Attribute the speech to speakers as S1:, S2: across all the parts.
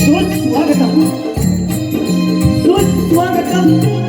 S1: स्वागतम स्वागतम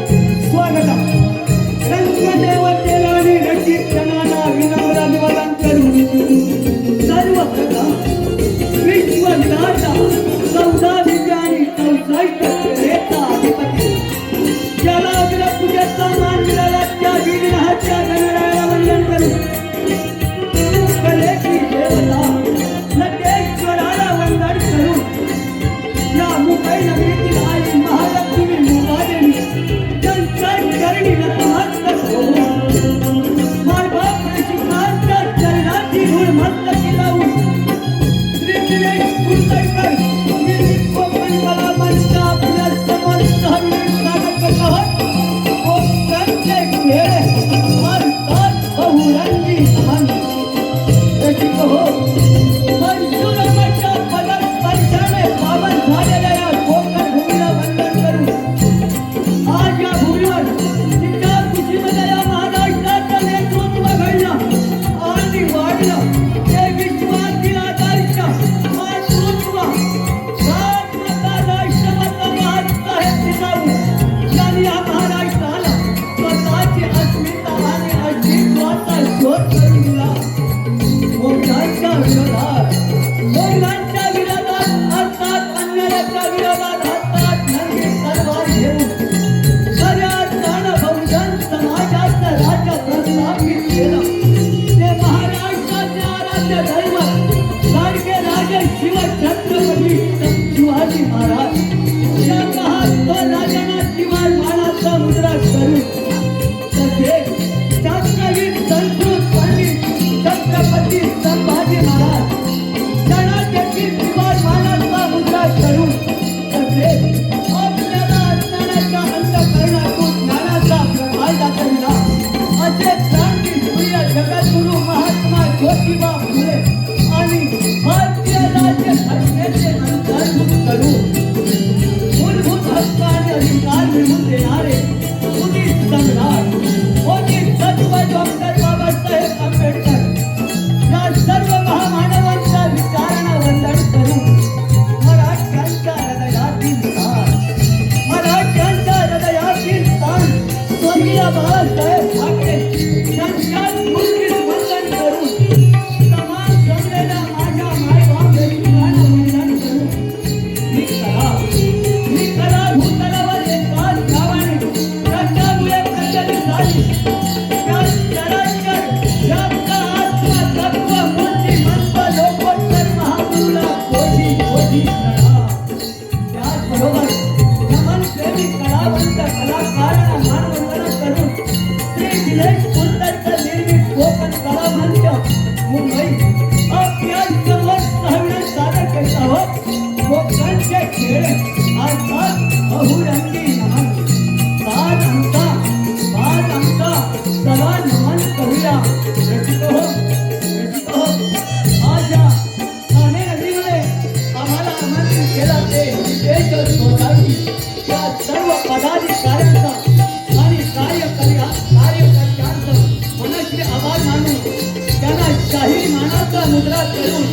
S1: मुद्रा मुद्रा करून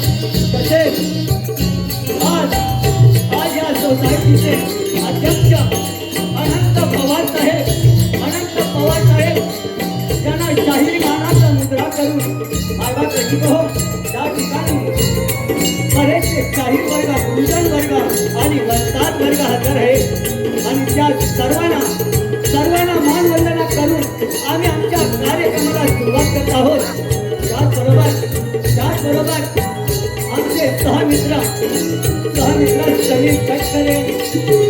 S1: तसेच आज आज या सोसायटीचे अध्यक्ष अनंत पवार साहेब अनंत पवार साहेब त्यांना शाहीर मानाचा मुद्रा करून आगा प्रतिभो या ठिकाणी बरेचसे शाहीर वर्ग गुरुजन वर्ग आणि वस्ताद वर्ग हजर आहे आणि त्या सर्वांना सर्व ليس شريك كشريك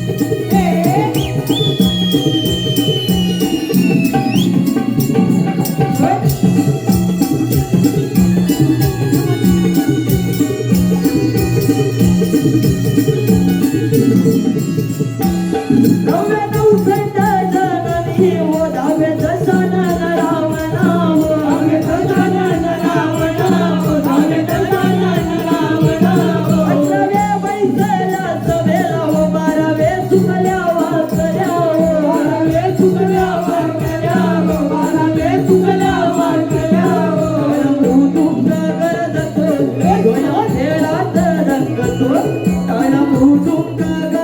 S1: 那普通的歌